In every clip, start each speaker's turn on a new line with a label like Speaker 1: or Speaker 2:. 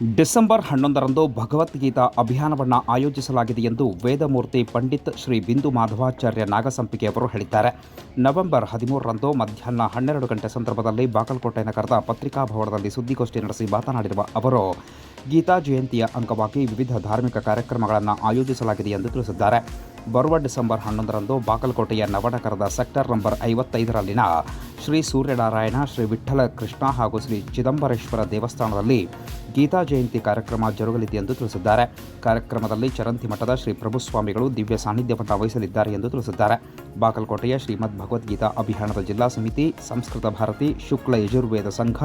Speaker 1: December ಹನ್ನೊಂದರಂದು ಭಗವದ್ಗೀತಾ ಅಭಿಯಾನವನ್ನು ಆಯೋಜಿಸಲಾಗಿದೆ ಎಂದು ವೇದಮೂರ್ತಿ ಪಂಡಿತ್ ಶ್ರೀ ಬಿಂದು ಮಾಧವಾಚಾರ್ಯ ನಾಗಸಂಪಿಗೆ ಅವರು ಹೇಳಿದ್ದಾರೆ. ನವೆಂಬರ್ ಹದಿಮೂರರಂದು ಮಧ್ಯಾಹ್ನ ಹನ್ನೆರಡು ಗಂಟೆ ಸಂದರ್ಭದಲ್ಲಿ ಬಾಗಲಕೋಟೆ ನಗರದ ಪತ್ರಿಕಾ ಭವನದಲ್ಲಿ ಸುದ್ದಿಗೋಷ್ಠಿ ನಡೆಸಿ ಮಾತನಾಡಿರುವ ಅವರು, ಗೀತಾ ಜಯಂತಿಯ ಅಂಗವಾಗಿ ವಿವಿಧ ಧಾರ್ಮಿಕ ಕಾರ್ಯಕ್ರಮಗಳನ್ನು ಆಯೋಜಿಸಲಾಗಿದೆ ಎಂದು ತಿಳಿಸಿದ್ದಾರೆ. ಬರುವ ಡಿಸೆಂಬರ್ ಹನ್ನೊಂದರಂದು ಬಾಗಲಕೋಟೆಯ ನವನಗರದ ಸೆಕ್ಟರ್ ನಂಬರ್ ಐವತ್ತೈದರಲ್ಲಿನ ಶ್ರೀ ಸೂರ್ಯನಾರಾಯಣ, ಶ್ರೀ ವಿಠ್ಠಲ ಕೃಷ್ಣ ಹಾಗೂ ಶ್ರೀ ಚಿದಂಬರೇಶ್ವರ ದೇವಸ್ಥಾನದಲ್ಲಿ ಗೀತಾ ಜಯಂತಿ ಕಾರ್ಯಕ್ರಮ ಜರುಗಲಿದೆ ಎಂದು ತಿಳಿಸಿದ್ದಾರೆ. ಕಾರ್ಯಕ್ರಮದಲ್ಲಿ ಚರಂತಿ ಮಠದ ಶ್ರೀ ಪ್ರಭುಸ್ವಾಮಿಗಳು ದಿವ್ಯ ಸಾನ್ನಿಧ್ಯವನ್ನು ವಹಿಸಲಿದ್ದಾರೆ ಎಂದು ತಿಳಿಸಿದ್ದಾರೆ. ಬಾಗಲಕೋಟೆಯ ಶ್ರೀಮದ್ ಭಗವದ್ಗೀತಾ ಅಭಿಯಾನದ ಜಿಲ್ಲಾ ಸಮಿತಿ, ಸಂಸ್ಕೃತ ಭಾರತಿ, ಶುಕ್ಲ ಯಜುರ್ವೇದ ಸಂಘ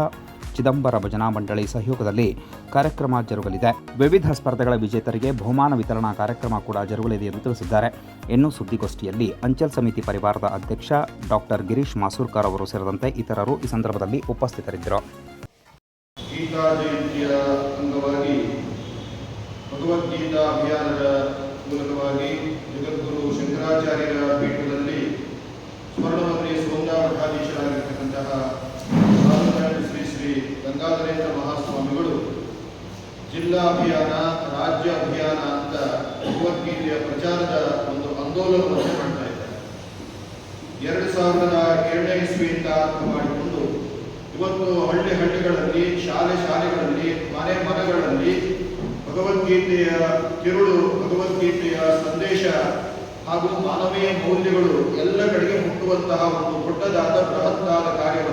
Speaker 1: ಚಿದಂಬರ ಭಜನಾ ಮಂಡಳಿ ಸಹಯೋಗದಲ್ಲಿ ಕಾರ್ಯಕ್ರಮ ಜರುಗಲಿದೆ. ವಿವಿಧ ಸ್ಪರ್ಧೆಗಳ ವಿಜೇತರಿಗೆ ಬಹುಮಾನ ವಿತರಣಾ ಕಾರ್ಯಕ್ರಮ ಕೂಡ ಜರುಗಲಿದೆ ಎಂದು ತಿಳಿಸಿದ್ದಾರೆ. ಇನ್ನು ಸುದ್ದಿಗೋಷ್ಠಿಯಲ್ಲಿ ಅಂಚಲ್ ಸಮಿತಿ ಪರಿವಾರದ ಅಧ್ಯಕ್ಷ ಡಾಕ್ಟರ್ ಗಿರೀಶ್ ಮಾಸೂರ್ಕರ್ ಅವರು ಸೇರಿದಂತೆ ಇತರರು ಈ ಸಂದರ್ಭದಲ್ಲಿ ಉಪಸ್ಥಿತರಿದ್ದರು.
Speaker 2: ಗೀತಾ ಜಯಂತಿಯ ಅಂಗವಾಗಿ, ಭಗವದ್ಗೀತಾ ಅಭಿಯಾನದ ಮೂಲಕವಾಗಿ ಜಗದ್ಗುರು ಶಂಕರಾಚಾರ್ಯರ ಪೀಠದಲ್ಲಿ ಸ್ವರ್ಣಮಂತ್ರಿ ಸೋಮನಾ ಮಠಾಧೀಶರಾಗಿರ್ತಕ್ಕಂತಹ ಸ್ವಾಮಿನಾರಾಯಣ ಶ್ರೀ ಶ್ರೀ ಗಂಗಾಧರೇಂದ್ರ ಮಹಾಸ್ವಾಮಿಗಳು, ಜಿಲ್ಲಾ ಅಭಿಯಾನ, ರಾಜ್ಯ ಅಭಿಯಾನ ಅಂತ ಭಗವದ್ಗೀತೆಯ ಪ್ರಚಾರದ ಒಂದು ಆಂದೋಲನವನ್ನು ಮಾಡ್ತಾ ಇದ್ದಾರೆ. ಎರಡು ಸಾವಿರದ ಏಳನೇ ಇಸ್ವಿಯಿಂದ ಆರಂಭ ಮಾಡಿಕೊಂಡು ಇವತ್ತು ಹಳ್ಳಿ ಹಳ್ಳಿಗಳಲ್ಲಿ, ಶಾಲೆ ಶಾಲೆಗಳಲ್ಲಿ, ಮನೆ ಮನೆಗಳಲ್ಲಿ ಭಗವದ್ಗೀತೆಯ ತಿರುಳು, ಭಗವದ್ಗೀತೆಯ ಸಂದೇಶ ಹಾಗೂ ಮಾನವೀಯ ಮೌಲ್ಯಗಳು ಎಲ್ಲ ಕಡೆಗೆ ಮುಟ್ಟುವಂತಹ ಒಂದು ದೊಡ್ಡದಾದ ಬೃಹತ್ತಾದ ಕಾರ್ಯವನ್ನ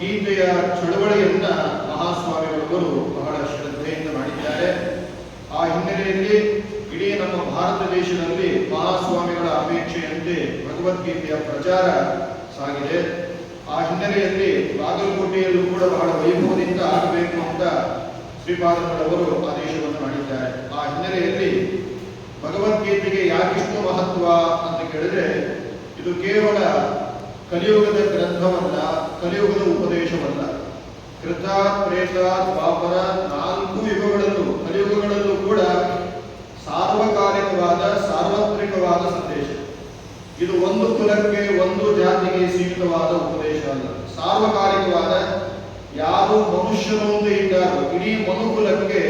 Speaker 2: ಗೀತೆಯ ಚಳವಳಿಯನ್ನ ಮಹಾಸ್ವಾಮಿಗಳವರು ಬಹಳ ಶ್ರದ್ಧೆಯಿಂದ ಮಾಡಿದ್ದಾರೆ. ಆ ಹಿನ್ನೆಲೆಯಲ್ಲಿ ಇಡೀ ನಮ್ಮ ಭಾರತ ದೇಶದಲ್ಲಿ ಮಹಾಸ್ವಾಮಿಗಳ ಅಪೇಕ್ಷೆಯಂತೆ ಭಗವದ್ಗೀತೆಯ ಪ್ರಚಾರ ಸಾಗಿದೆ. ಆ ಹಿನ್ನೆಲೆಯಲ್ಲಿ ಬಾಗಲಕೋಟೆಯಲ್ಲೂ ಕೂಡ ಬಹಳ ವೈಭವದಿಂದ ಆಗಬೇಕು ಅಂತ ಶ್ರೀಪಾದಗಳವರು ಆದೇಶವನ್ನು ಮಾಡಿದ್ದಾರೆ. ಆ ಹಿನ್ನೆಲೆಯಲ್ಲಿ ಭಗವದ್ಗೀತೆಗೆ ಯಾಕಿಷ್ಟು ಮಹತ್ವ ಅಂತ ಕೇಳಿದ್ರೆ, ಇದು ಕೇವಲ ಕಲಿಯುಗದ ಗ್ರಂಥವಲ್ಲ, ಕಲಿಯುಗದ ಉಪದೇಶವಲ್ಲ. ಕೃತ, ಪ್ರೇತ, ದ್ವಾಪರ ನಾಲ್ಕು ಯುಗಗಳಲ್ಲೂ, ಕಲಿಯುಗಗಳಲ್ಲೂ ಕೂಡ ಸಾರ್ವಕಾಲಿಕವಾದ, ಸಾರ್ವತ್ರಿಕವಾದ ಸಂದೇಶ. ಇದು ಒಂದು ಕುಲಕ್ಕೆ, ಒಂದು ಜಾತಿಗೆ ಸೀಮಿತವಾದ ಉಪದೇಶ ಅಲ್ಲ. ಸಾರ್ವಕಾಲಿಕವಾದ, ಯಾರು ಮನುಷ್ಯರು ಮುಂದೆ ಇದ್ದಾರೋ, ಇಡೀ ಮನುಕುಲಕ್ಕೆ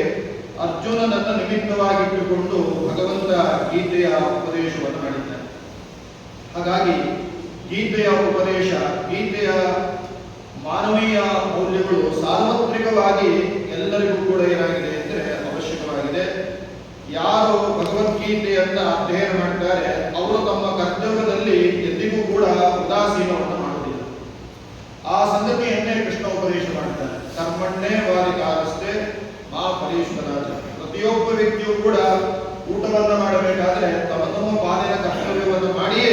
Speaker 2: ಅರ್ಜುನನನ್ನು ನಿಮಿತ್ತವಾಗಿಟ್ಟುಕೊಂಡು ಭಗವಂತ ಗೀತೆಯ ಉಪದೇಶವನ್ನು ಮಾಡಿದ್ದಾನೆ. ಹಾಗಾಗಿ ಗೀತೆಯ ಉಪದೇಶ, ಗೀತೆಯ ಮಾನವೀಯ ಮೌಲ್ಯಗಳು ಸಾರ್ವತ್ರಿಕವಾಗಿ ಎಲ್ಲರಿಗೂ ಕೂಡ ಏನಾಗಿದೆ ಅಂದ್ರೆ ಅವಶ್ಯಕವಾಗಿದೆ. ಯಾರು ಭಗವದ್ಗೀತೆಯನ್ನ ಅಧ್ಯಯನ ಮಾಡ್ತಾರೆ, ಅವರು ತಮ್ಮ ಕರ್ತವ್ಯದಲ್ಲಿ ಎಂದಿಗೂ ಕೂಡ ಉದಾಸೀನವನ್ನು ಮಾಡುವುದಿಲ್ಲ. ಆ ಸಂಗತಿಯನ್ನೇ ಕೃಷ್ಣ ಉಪದೇಶ ಮಾಡ್ತಾರೆ. ಕರ್ಮಣ್ಣೇ ವಾರಿ ಕಾರಸ್ತೆ ಮಾ ಫಲೀಶ್ವರಾಜ. ಪ್ರತಿಯೊಬ್ಬ ವ್ಯಕ್ತಿಯು ಕೂಡ ಊಟವನ್ನು ಮಾಡಬೇಕಾದ್ರೆ ತಮ್ಮ ತಮ್ಮ ಪಾಲಿನ ಕರ್ತವ್ಯವನ್ನು ಮಾಡಿಯೇ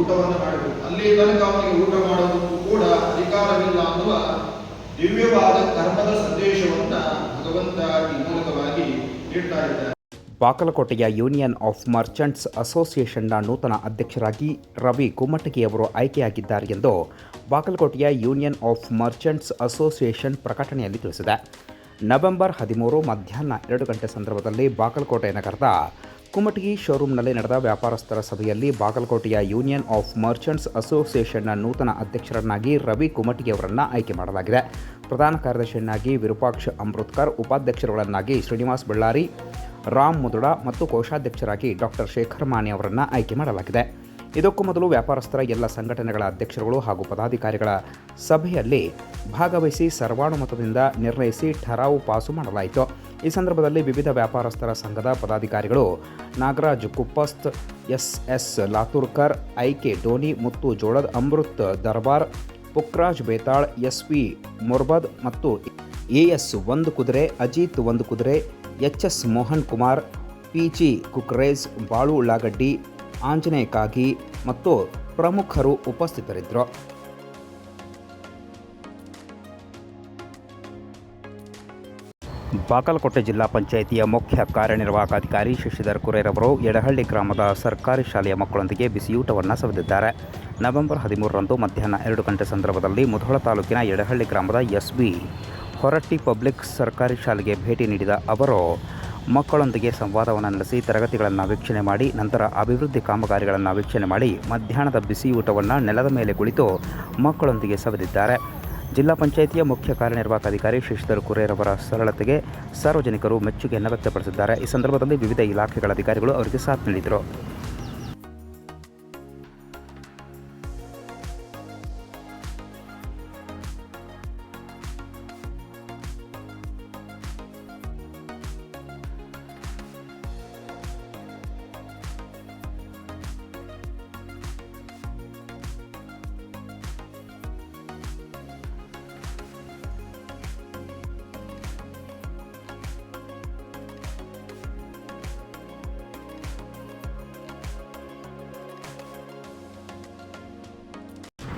Speaker 2: ಊಟವನ್ನು ಮಾಡಬೇಕು. ಅಲ್ಲಿ ತನಕ ಅವನಿಗೆ ಊಟ ಮಾಡುವುದಕ್ಕೂ ಕೂಡ ಅಧಿಕಾರವಿಲ್ಲ ಅನ್ನುವ ದಿವ್ಯವಾದ ಕರ್ಮದ ಸಂದೇಶವನ್ನ ಭಗವಂತ ಈ ಮೂಲಕವಾಗಿ ನೀಡ್ತಾ ಇದ್ದಾರೆ
Speaker 1: ಬಾಗಲಕೋಟೆಯ ಯೂನಿಯನ್ ಆಫ್ ಮರ್ಚೆಂಟ್ಸ್ ಅಸೋಸಿಯೇಷನ್ನ ನೂತನ ಅಧ್ಯಕ್ಷರಾಗಿ ರವಿ ಕುಮ್ಮಟಗಿ ಅವರು ಆಯ್ಕೆಯಾಗಿದ್ದಾರೆ ಎಂದು ಬಾಗಲಕೋಟೆಯ ಯೂನಿಯನ್ ಆಫ್ ಮರ್ಚೆಂಟ್ಸ್ ಅಸೋಸಿಯೇಷನ್ ಪ್ರಕಟಣೆಯಲ್ಲಿ ತಿಳಿಸಿದೆ. ನವೆಂಬರ್ ಹದಿಮೂರು ಮಧ್ಯಾಹ್ನ ಎರಡು ಗಂಟೆ ಸಂದರ್ಭದಲ್ಲಿ ಬಾಗಲಕೋಟೆ ನಗರದ ಕುಮಟಗಿ ಶೋರೂಮ್ನಲ್ಲಿ ನಡೆದ ವ್ಯಾಪಾರಸ್ಥರ ಸಭೆಯಲ್ಲಿ ಬಾಗಲಕೋಟೆಯ ಯೂನಿಯನ್ ಆಫ್ ಮರ್ಚೆಂಟ್ಸ್ ಅಸೋಸಿಯೇಷನ್ನ ನೂತನ ಅಧ್ಯಕ್ಷರನ್ನಾಗಿ ರವಿ ಕುಮಟಗಿ ಅವರನ್ನು ಆಯ್ಕೆ ಮಾಡಲಾಗಿದೆ. ಪ್ರಧಾನ ಕಾರ್ಯದರ್ಶಿಯನ್ನಾಗಿ ವಿರೂಪಾಕ್ಷ ಅಮೃತ್ಕರ್ ಉಪಾಧ್ಯಕ್ಷರುಗಳನ್ನಾಗಿ ಶ್ರೀನಿವಾಸ್ ಬಳ್ಳಾರಿ, ರಾಮ್ ಮುದುಡ ಮತ್ತು ಕೋಶಾಧ್ಯಕ್ಷರಾಗಿ ಡಾಕ್ಟರ್ ಶೇಖರ್ ಮಾನೆ ಅವರನ್ನು ಆಯ್ಕೆ ಮಾಡಲಾಗಿದೆ. ಇದಕ್ಕೂ ಮೊದಲು ವ್ಯಾಪಾರಸ್ಥರ ಎಲ್ಲ ಸಂಘಟನೆಗಳ ಅಧ್ಯಕ್ಷರುಗಳು ಹಾಗೂ ಪದಾಧಿಕಾರಿಗಳ ಸಭೆಯಲ್ಲಿ ಭಾಗವಹಿಸಿ ಸರ್ವಾನುಮತದಿಂದ ನಿರ್ಣಯಿಸಿ ಠರಾವು ಪಾಸು ಮಾಡಲಾಯಿತು. ಈ ಸಂದರ್ಭದಲ್ಲಿ ವಿವಿಧ ವ್ಯಾಪಾರಸ್ಥರ ಸಂಘದ ಪದಾಧಿಕಾರಿಗಳು Nagaraj Kuppast S S Laturkar, IK Doni Muttu Jolad Amrit Darbar, Pukraj Betal S V Morbad ಮತ್ತು ಎ ಎಸ್ ಒಂದು ಕುದುರೆ, ಅಜಿತ್ ಒಂದು ಕುದುರೆ H S Mohan Kumar P G Kukrej, Balu Ullagaddi Anjaneya ಕಾಗಿ ಮತ್ತು ಪ್ರಮುಖರು ಉಪಸ್ಥಿತರಿದ್ದರು. ಬಾಗಲಕೋಟೆ ಜಿಲ್ಲಾ ಪಂಚಾಯಿತಿಯ ಮುಖ್ಯ ಕಾರ್ಯನಿರ್ವಾಹಕ ಅಧಿಕಾರಿ ಶಶಿಧರ್ ಕುರೇರವರು ಯಡಹಳ್ಳಿ ಗ್ರಾಮದ ಸರ್ಕಾರಿ ಶಾಲೆಯ ಮಕ್ಕಳೊಂದಿಗೆ ಬಿಸಿಯೂಟವನ್ನು ಸವಿದಿದ್ದಾರೆ. ನವೆಂಬರ್ ಹದಿಮೂರರಂದು ಮಧ್ಯಾಹ್ನ ಎರಡು ಗಂಟೆ ಸಂದರ್ಭದಲ್ಲಿ ಮುಧೋಳ ತಾಲೂಕಿನ ಯಡಹಳ್ಳಿ ಗ್ರಾಮದ ಎಸ್ ಬಿ ಹೊರಟ್ಟಿ ಪಬ್ಲಿಕ್ ಸರ್ಕಾರಿ ಶಾಲೆಗೆ ಭೇಟಿ ನೀಡಿದ ಅವರು, ಮಕ್ಕಳೊಂದಿಗೆ ಸಂವಾದವನ್ನು ನಡೆಸಿ ತರಗತಿಗಳನ್ನು ವೀಕ್ಷಣೆ ಮಾಡಿ, ನಂತರ ಅಭಿವೃದ್ಧಿ ಕಾಮಗಾರಿಗಳನ್ನು ವೀಕ್ಷಣೆ ಮಾಡಿ ಮಧ್ಯಾಹ್ನದ ಬಿಸಿಯೂಟವನ್ನು ನೆಲದ ಮೇಲೆ ಕುಳಿತು ಮಕ್ಕಳೊಂದಿಗೆ ಸವಿದಿದ್ದಾರೆ. ಜಿಲ್ಲಾ ಪಂಚಾಯಿತಿಯ ಮುಖ್ಯ ಕಾರ್ಯನಿರ್ವಾಹಕ ಅಧಿಕಾರಿ ಶಶಿಧರ್ ಕುರೇರವರ ಸರಳತೆಗೆ ಸಾರ್ವಜನಿಕರು ಮೆಚ್ಚುಗೆಯನ್ನು ವ್ಯಕ್ತಪಡಿಸಿದ್ದಾರೆ ಈ ಸಂದರ್ಭದಲ್ಲಿ ವಿವಿಧ ಇಲಾಖೆಗಳ ಅಧಿಕಾರಿಗಳು ಅವರಿಗೆ ಸಾಥ್ ನೀಡಿದರು.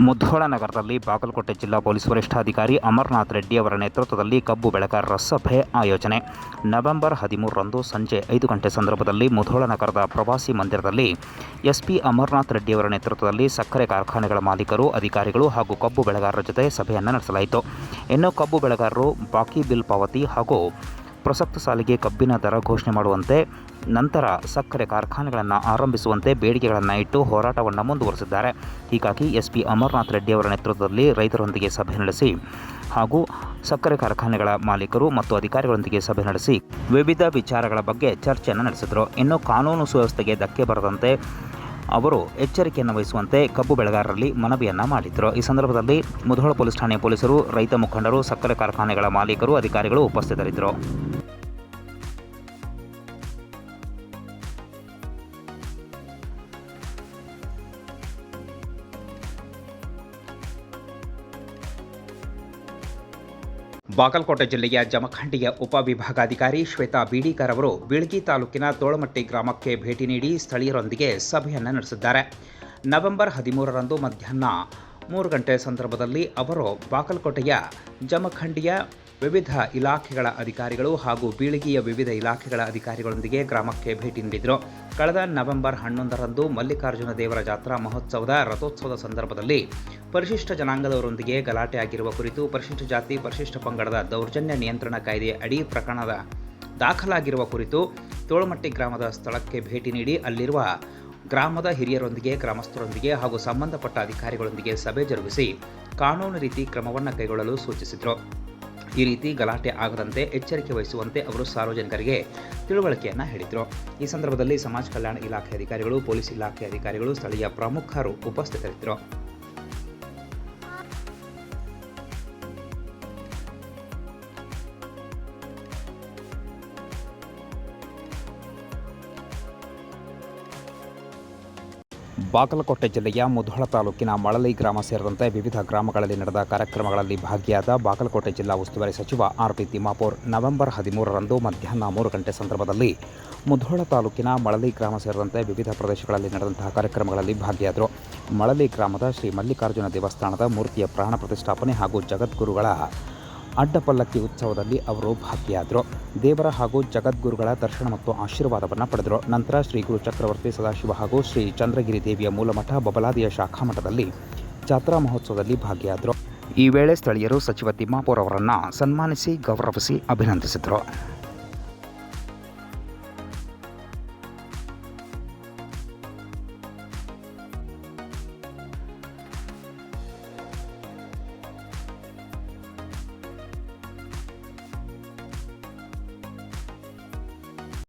Speaker 1: ಮುಧೋಳ ನಗರದಲ್ಲಿ ಬಾಗಲಕೋಟೆ ಜಿಲ್ಲಾ ಪೊಲೀಸ್ ವರಿಷ್ಠಾಧಿಕಾರಿ ಅಮರನಾಥ್ ರೆಡ್ಡಿ ಅವರ ನೇತೃತ್ವದಲ್ಲಿ ಕಬ್ಬು ಬೆಳೆಗಾರರ ಸಭೆ ಆಯೋಜನೆ. ನವೆಂಬರ್ ಹದಿಮೂರರಂದು ಸಂಜೆ ಐದು ಗಂಟೆ ಸಂದರ್ಭದಲ್ಲಿ ಮುಧೋಳ ನಗರದ ಪ್ರವಾಸಿ ಮಂದಿರದಲ್ಲಿ ಎಸ್ಪಿ ಅಮರನಾಥ್ ರೆಡ್ಡಿ ಅವರ ನೇತೃತ್ವದಲ್ಲಿ ಸಕ್ಕರೆ ಕಾರ್ಖಾನೆಗಳ ಮಾಲೀಕರು, ಅಧಿಕಾರಿಗಳು ಹಾಗೂ ಕಬ್ಬು ಬೆಳೆಗಾರರ ಜೊತೆ ಸಭೆಯನ್ನು ನಡೆಸಲಾಯಿತು. ಇನ್ನು ಕಬ್ಬು ಬೆಳೆಗಾರರು ಬಾಕಿ ಬಿಲ್ ಪಾವತಿ ಹಾಗೂ ಪ್ರಸಕ್ತ ಸಾಲಿಗೆ ಕಬ್ಬಿನ ದರ ಘೋಷಣೆ ಮಾಡುವಂತೆ, ನಂತರ ಸಕ್ಕರೆ ಕಾರ್ಖಾನೆಗಳನ್ನು ಆರಂಭಿಸುವಂತೆ ಬೇಡಿಕೆಗಳನ್ನು ಇಟ್ಟು ಹೋರಾಟವನ್ನು ಮುಂದುವರೆಸಿದ್ದಾರೆ. ಹೀಗಾಗಿ ಎಸ್ ಪಿ ಅಮರನಾಥ್ ರೆಡ್ಡಿ ಅವರ ನೇತೃತ್ವದಲ್ಲಿ ರೈತರೊಂದಿಗೆ ಸಭೆ ನಡೆಸಿ ಹಾಗೂ ಸಕ್ಕರೆ ಕಾರ್ಖಾನೆಗಳ ಮಾಲೀಕರು ಮತ್ತು ಅಧಿಕಾರಿಗಳೊಂದಿಗೆ ಸಭೆ ನಡೆಸಿ ವಿವಿಧ ವಿಚಾರಗಳ ಬಗ್ಗೆ ಚರ್ಚೆಯನ್ನು ನಡೆಸಿದರು. ಇನ್ನು ಕಾನೂನು ಸುವ್ಯವಸ್ಥೆಗೆ ಧಕ್ಕೆ ಬರದಂತೆ ಅವರು ಎಚ್ಚರಿಕೆಯನ್ನು ವಹಿಸುವಂತೆ ಕಬ್ಬು ಬೆಳೆಗಾರರಲ್ಲಿ ಮನವಿಯನ್ನು ಮಾಡಿದರು. ಈ ಸಂದರ್ಭದಲ್ಲಿ ಮುಧೋಳ ಪೊಲೀಸ್ ಠಾಣೆ ಪೊಲೀಸರು, ರೈತ ಮುಖಂಡರು, ಸಕ್ಕರೆ ಕಾರ್ಖಾನೆಗಳ ಮಾಲೀಕರು, ಅಧಿಕಾರಿಗಳು ಉಪಸ್ಥಿತರಿದ್ದರು. ಬಾಗಲಕೋಟೆ ಜಿಲ್ಲೆಯ ಜಮಖಂಡಿಯ ಉಪವಿಭಾಗಾಧಿಕಾರಿ ಶ್ವೇತಾ ಬೀಡಿಕರ್ ಅವರು ಬೀಳ್ಗಿ ತಾಲೂಕಿನ ತೋಳಮಟ್ಟಿ ಗ್ರಾಮಕ್ಕೆ ಭೇಟಿ ನೀಡಿ ಸ್ಥಳೀಯರೊಂದಿಗೆ ಸಭೆಯನ್ನು ನಡೆಸಿದ್ದಾರೆ. ನವೆಂಬರ್ ಹದಿಮೂರರಂದು ಮಧ್ಯಾಹ್ನ ಮೂರು ಗಂಟೆ ಸಂದರ್ಭದಲ್ಲಿ ಅವರು ಬಾಗಲಕೋಟೆಯ ಜಮಖಂಡಿಯ ವಿವಿಧ ಇಲಾಖೆಗಳ ಅಧಿಕಾರಿಗಳು ಹಾಗೂ ಬೀಳಗಿಯ ವಿವಿಧ ಇಲಾಖೆಗಳ ಅಧಿಕಾರಿಗಳೊಂದಿಗೆ ಗ್ರಾಮಕ್ಕೆ ಭೇಟಿ ನೀಡಿದರು. ಕಳೆದ ನವೆಂಬರ್ ಹನ್ನೊಂದರಂದು ಮಲ್ಲಿಕಾರ್ಜುನ ದೇವರ ಜಾತ್ರಾ ಮಹೋತ್ಸವದ ರಥೋತ್ಸವದ ಸಂದರ್ಭದಲ್ಲಿ ಪರಿಶಿಷ್ಟ ಜನಾಂಗದವರೊಂದಿಗೆ ಗಲಾಟೆ ಆಗಿರುವ ಕುರಿತು ಪರಿಶಿಷ್ಟ ಜಾತಿ, ಪರಿಶಿಷ್ಟ ಪಂಗಡದ ದೌರ್ಜನ್ಯ ನಿಯಂತ್ರಣ ಕಾಯ್ದೆಯ ಅಡಿ ಪ್ರಕರಣದ ದಾಖಲಾಗಿರುವ ಕುರಿತು ತೋಳಮಟ್ಟಿ ಗ್ರಾಮದ ಸ್ಥಳಕ್ಕೆ ಭೇಟಿ ನೀಡಿ ಅಲ್ಲಿರುವ ಗ್ರಾಮದ ಹಿರಿಯರೊಂದಿಗೆ, ಗ್ರಾಮಸ್ಥರೊಂದಿಗೆ ಹಾಗೂ ಸಂಬಂಧಪಟ್ಟ ಅಧಿಕಾರಿಗಳೊಂದಿಗೆ ಸಭೆ ಜರುಗಿಸಿ ಕಾನೂನು ರೀತಿ ಕ್ರಮವನ್ನು ಕೈಗೊಳ್ಳಲು ಸೂಚಿಸಿದರು. ಈ ರೀತಿ ಗಲಾಟೆ ಆಗದಂತೆ ಎಚ್ಚರಿಕೆ ವಹಿಸುವಂತೆ ಅವರು ಸಾರ್ವಜನಿಕರಿಗೆ ತಿಳುವಳಿಕೆಯನ್ನು ಹೇಳಿದರು. ಈ ಸಂದರ್ಭದಲ್ಲಿ ಸಮಾಜ ಕಲ್ಯಾಣ ಇಲಾಖೆ ಅಧಿಕಾರಿಗಳು, ಪೊಲೀಸ್ ಇಲಾಖೆ ಅಧಿಕಾರಿಗಳು, ಸ್ಥಳೀಯ ಪ್ರಮುಖರು ಉಪಸ್ಥಿತರಿದ್ದರು. ಬಾಗಲಕೋಟೆ ಜಿಲ್ಲೆಯ ಮುಧೋಳ ತಾಲೂಕಿನ ಮಳಲಿ ಗ್ರಾಮ ಸೇರಿದಂತೆ ವಿವಿಧ ಗ್ರಾಮಗಳಲ್ಲಿ ನಡೆದ ಕಾರ್ಯಕ್ರಮಗಳಲ್ಲಿ ಭಾಗಿಯಾದ ಬಾಗಲಕೋಟೆ ಜಿಲ್ಲಾ ಉಸ್ತುವಾರಿ ಸಚಿವ ಆರ್ ಪಿ ತಿಮ್ಮಾಪುರ್ ನವೆಂಬರ್ ಹದಿಮೂರರಂದು ಮಧ್ಯಾಹ್ನ ಮೂರು ಗಂಟೆ ಸಂದರ್ಭದಲ್ಲಿ ಮುಧೋಳ ತಾಲೂಕಿನ ಮಳಲಿ ಗ್ರಾಮ ಸೇರಿದಂತೆ ವಿವಿಧ ಪ್ರದೇಶಗಳಲ್ಲಿ ನಡೆದಂತಹ ಕಾರ್ಯಕ್ರಮಗಳಲ್ಲಿ ಭಾಗಿಯಾದರು. ಮಳಲಿ ಗ್ರಾಮದ ಶ್ರೀ ಮಲ್ಲಿಕಾರ್ಜುನ ದೇವಸ್ಥಾನದ ಮೂರ್ತಿಯ ಪ್ರಾಣ ಪ್ರತಿಷ್ಠಾಪನೆ ಹಾಗೂ ಜಗದ್ಗುರುಗಳ ಅಡ್ಡಪಲ್ಲಕ್ಕಿ ಉತ್ಸವದಲ್ಲಿ ಅವರು ಭಾಗಿಯಾದರು. ದೇವರ ಹಾಗೂ ಜಗದ್ಗುರುಗಳ ದರ್ಶನ ಮತ್ತು ಆಶೀರ್ವಾದವನ್ನು ಪಡೆದರು. ನಂತರ ಶ್ರೀ ಗುರು ಚಕ್ರವರ್ತಿ ಸದಾಶಿವ ಹಾಗೂ ಶ್ರೀ ಚಂದ್ರಗಿರಿ ದೇವಿಯ ಮೂಲಮಠ ಬಬಲಾದಿಯ ಶಾಖಾ ಮಠದಲ್ಲಿ ಜಾತ್ರಾ ಮಹೋತ್ಸವದಲ್ಲಿ ಭಾಗಿಯಾದರು. ಈ ವೇಳೆ ಸ್ಥಳೀಯರು ಸಚಿವ ತಿಮ್ಮಾಪುರ್ ಅವರನ್ನು ಸನ್ಮಾನಿಸಿ ಗೌರವಿಸಿ ಅಭಿನಂದಿಸಿದರು.